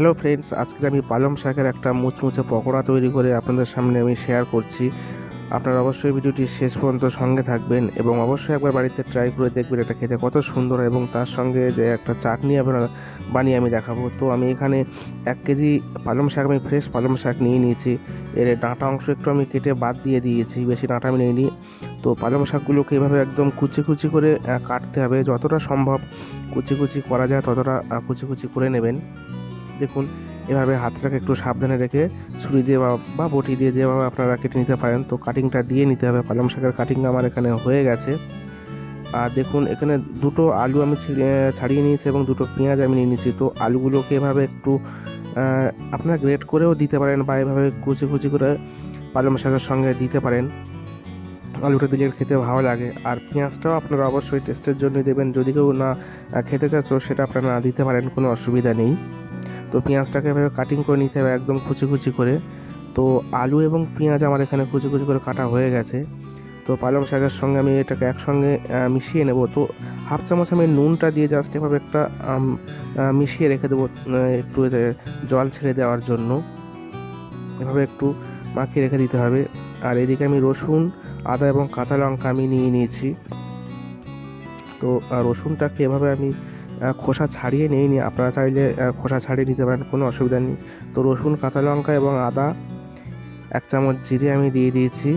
Hello friends আজকে আমি পালং শাকের একটা মুচমুচে পকোড়া তৈরি করে আপনাদের সামনে আমি শেয়ার করছি। আপনারা অবশ্যই ভিডিওটি শেষ পর্যন্ত সঙ্গে থাকবেন এবং অবশ্যই একবার বাড়িতে ট্রাই করে দেখবেন এটা খেতে কত সুন্দর এবং তার সঙ্গে যে একটা চাটনি আপনারা বানিয়ে আমি দেখাবো। তো আমি এখানে এক কেজি পালং শাক, আমি ফ্রেশ পালং শাক নিয়ে নিয়েছি। এর ডাঁটা অংশ একটু আমি কেটে বাদ দিয়ে দিয়েছি, বেশি ডাঁটা আমি নিইনি। তো পালং শাকগুলোকে এভাবে একদম কুচি কুচি করে কাটতে হবে। যতটা সম্ভব কুচি কুচি করা যায় ততটা কুচি কুচি করে নেবেন। দেখুন, এভাবে হাতটাকে একটু সাবধানে রেখে ছুরি দিয়ে বা বটি দিয়ে যেভাবে আপনারা কেটে নিতে পারেন, তো কাটিংটা দিয়ে নিতে হবে। পালং শাকের কাটিং আমার এখানে হয়ে গেছে। আর দেখুন, এখানে দুটো আলু আমি ছাড়িয়ে নিয়েছি এবং দুটো পেঁয়াজ আমি নিয়ে নিয়েছি। তো আলুগুলোকে এভাবে একটু আপনারা গ্রেট করেও দিতে পারেন বা এভাবে কুচি কুচি করে পালং শাকের সঙ্গে দিতে পারেন। আলুটা দিলে খেতে ভালো লাগে। আর পেঁয়াজটাও আপনারা অবশ্যই টেস্টের জন্য দেবেন। যদি কেউ না খেতে চাচ্ছ, সেটা আপনারা না দিতে পারেন, কোনো অসুবিধা নেই। তো পেঁয়াজটাকে এভাবে কাটিং করে নিতে হবে, একদম কুচি কুচি করে। তো আলু এবং পেঁয়াজ আমার এখানে কুচি কুচি করে কাটা হয়ে গেছে। তো পালং শাকের সঙ্গে আমি এটাকে একসঙ্গে মিশিয়ে নেব। তো হাফ চামচ আমি নুনটা দিয়ে জাস্ট এভাবে একটা মিশিয়ে রেখে দেবো একটু জল ছেড়ে দেওয়ার জন্য। এভাবে একটু মাখিয়ে রেখে দিতে হবে। আর এদিকে আমি রসুন, আদা এবং কাঁচা লঙ্কা আমি নিয়ে নিয়েছি। তো রসুনটাকে এভাবে আমি খোসা ছাড়িয়ে নিয়ে নিই আপনারা চাইলে খোসা ছাড়িয়ে নিতে পারেন, কোনো অসুবিধা নেই। তো রসুন, কাঁচা লঙ্কা এবং আদা এক চামচ জিরে আমি দিয়ে দিয়েছি।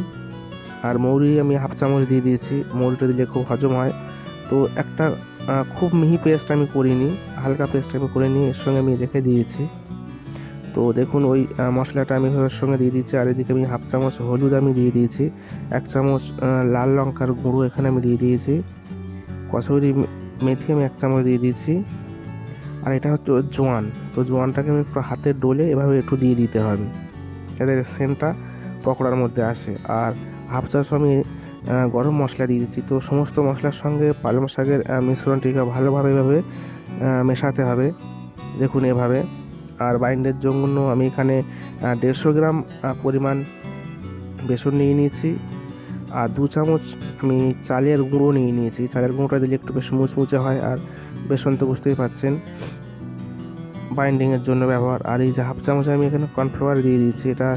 আর মৌরি আমি হাফ চামচ দিয়ে দিয়েছি। মৌরিটা দিলে খুব হজম হয়। তো একটা খুব মিহি পেস্ট আমি করিনি, হালকা পেস্ট আমি করে নিয়ে এর সঙ্গে আমি রেখে দিয়েছি। তো দেখুন, ওই মশলাটা আমি এর সঙ্গে দিয়ে দিয়েছি। আর এদিকে আমি হাফ চামচ হলুদ আমি দিয়ে দিয়েছি। এক চামচ লাল লঙ্কার গুঁড়ো এখানে আমি দিয়ে দিয়েছি। কসুরি মেথি আমি এক চামচ দিয়ে দিয়েছি। আর এটা হচ্ছে জোয়ান। তো জোয়ানটাকে আমি একটু হাতে ডলে এভাবে একটু দিয়ে দিতে হবে। যাতে সেন্টটা পকোড়ার মধ্যে আসে। আর হাফ চামচ আমি গরম মশলা দিয়ে দিচ্ছি। তো সমস্ত মশলার সঙ্গে পালং শাকের মিশ্রণটিকে ভালোভাবে এভাবে মেশাতে হবে। দেখুন এভাবে। আর বাইন্ডের জন্য আমি এখানে দেড়শো গ্রাম পরিমাণ বেসন নিয়ে নিয়েছি। আর দু চামচ আমি চালের গুঁড়ো নিয়ে নিয়েছি। চালের গুঁড়োটা দিলে একটু বেশ মুচমুচে হয় আর বেসন তো বুঝতেই পারছেন বাইন্ডিংয়ের জন্য ব্যবহার। আর এই যে হাফ চামচ আমি এখানে কর্নফ্লাওয়ার দিয়ে দিয়েছি, এটা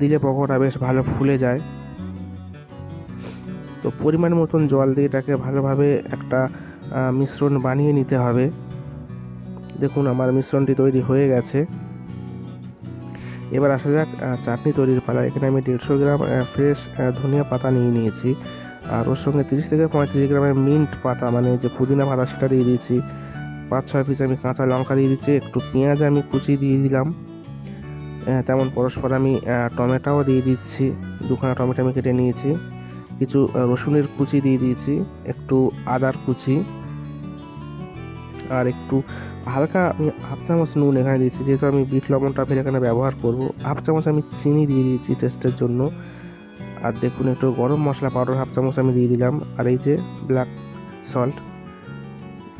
দিলে পকোড়া বেশ ভালো ফুলে যায়। তো পরিমাণ মতন জল দিয়ে এটাকে ভালোভাবে একটা মিশ্রণ বানিয়ে নিতে হবে। দেখুন, আমার মিশ্রণটি তৈরি হয়ে গেছে। এবার আসা যাক চাটনি তৈরির পালা এখানে আমি দেড়শো গ্রাম ফ্রেশ ধনিয়া পাতা নিয়ে নিয়েছি। আর ওর সঙ্গে তিরিশ থেকে পঁয়ত্রিশ গ্রামের মিন্ট পাতা মানে যে পুদিনা পাতা, সেটা দিয়ে দিয়েছি। পাঁচ, ছয় পিস আমি কাঁচা লঙ্কা দিয়ে দিচ্ছি, একটু পেঁয়াজ আমি কুচি দিয়ে দিলাম। তেমন পরস্পর আমি টমেটোও দিয়ে দিচ্ছি। দুখানা টমেটো আমি কেটে নিয়েছি। কিছু রসুনের কুচি দিয়ে দিয়েছি, একটু আদার কুচি। আর একটু হালকা আমি হাফ চামচ নুন এখানে দিয়েছি, যেহেতু আমি বিট লবণটা ফের এখানে ব্যবহার করব। হাফ চামচ আমি চিনি দিয়ে দিয়েছি টেস্টের জন্য। আর দেখুন, একটু গরম মশলা পাউডার হাফ চামচ আমি দিয়ে দিলাম। আর এই যে ব্ল্যাক সল্ট,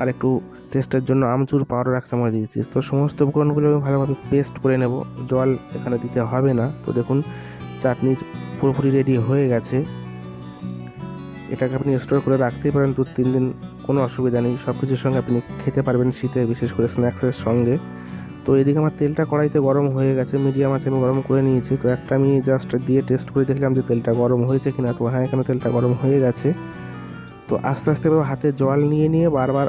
আর একটু টেস্টের জন্য আমচুর পাউডার এক চামচ দিয়েছি। তো সমস্ত উপকরণগুলো আমি ভালোভাবে পেস্ট করে নেব। জল এখানে দিতে হবে না। তো দেখুন, চাটনি পুরোপুরি রেডি হয়ে গেছে। এটাকে আপনি স্টোর করে রাখতেই পারেন। দু, তিন দিন কোনো অসুবিধা নেই। সব কিছুর সঙ্গে আপনি খেতে পারবেন শীতে, বিশেষ করে স্ন্যাক্সের সঙ্গে। তো এদিকে আমার তেলটা কড়াইতে গরম হয়ে গেছে মিডিয়াম আছে, আমি গরম করে নিয়েছি। তো একটা আমি জাস্ট দিয়ে টেস্ট করে দেখলাম যে তেলটা গরম হয়েছে কিনা। তো হ্যাঁ এখানে তেলটা গরম হয়ে গেছে। তো আস্তে আস্তে এভাবে হাতে জল নিয়ে নিয়ে বারবার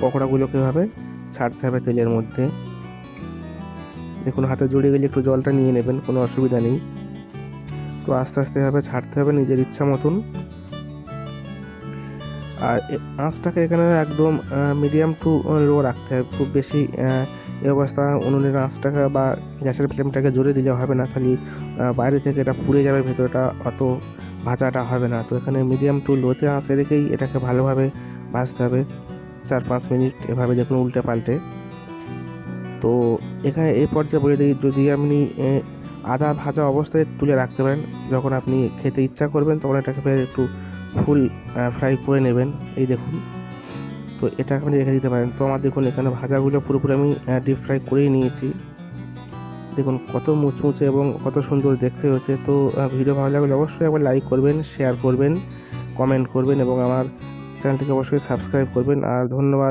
পকোড়াগুলোকে এভাবে ছাড়তে হবে তেলের মধ্যে। দেখুন, হাতে জড়িয়ে গেলে একটু জলটা নিয়ে নেবেন, কোনো অসুবিধা নেই। তো আস্তে আস্তে এভাবে ছাড়তে হবে নিজের ইচ্ছা মতন। আর আঁচটাকে এখানে একদম মিডিয়াম টু লো রাখতে হবে। খুব বেশি এই অবস্থা উনুনের আঁচটাকে বা গ্যাসের ফ্লেমটাকে জোরে দিলে হবে না। খালি বাইরে থেকে এটা পুড়ে যাবে, ভেতরটা অত ভাজাটা হবে না। তো এখানে মিডিয়াম টু লোতে আঁচে রেখেই এটাকে ভালোভাবে ভাজতে হবে। চার পাঁচ মিনিট এভাবে দেখুন উল্টে পাল্টে। তো এখানে এই পর্যায়ে বলে দিই, যদি আপনি আদা ভাজা অবস্থায় তুলে রাখতে পারেন, যখন আপনি খেতে ইচ্ছা করবেন, তখন এটাকে ফের একটু ফুল ফ্রাই করে নেবেন। এই দেখুন। তো এটা আপনি রেখে দিতে পারেন। তো আমার দেখুন, এখানে ভাজাগুলো পুরোপুরি আমি ডিপ ফ্রাই করেই নিয়েছি। দেখুন, কত মুচমুচে এবং কত সুন্দর দেখতে হয়েছে। তো ভিডিও ভালো লাগলে অবশ্যই একবার লাইক করবেন শেয়ার করবেন কমেন্ট করবেন এবং আমার চ্যানেলটিকে অবশ্যই সাবস্ক্রাইব করবেন। আর ধন্যবাদ।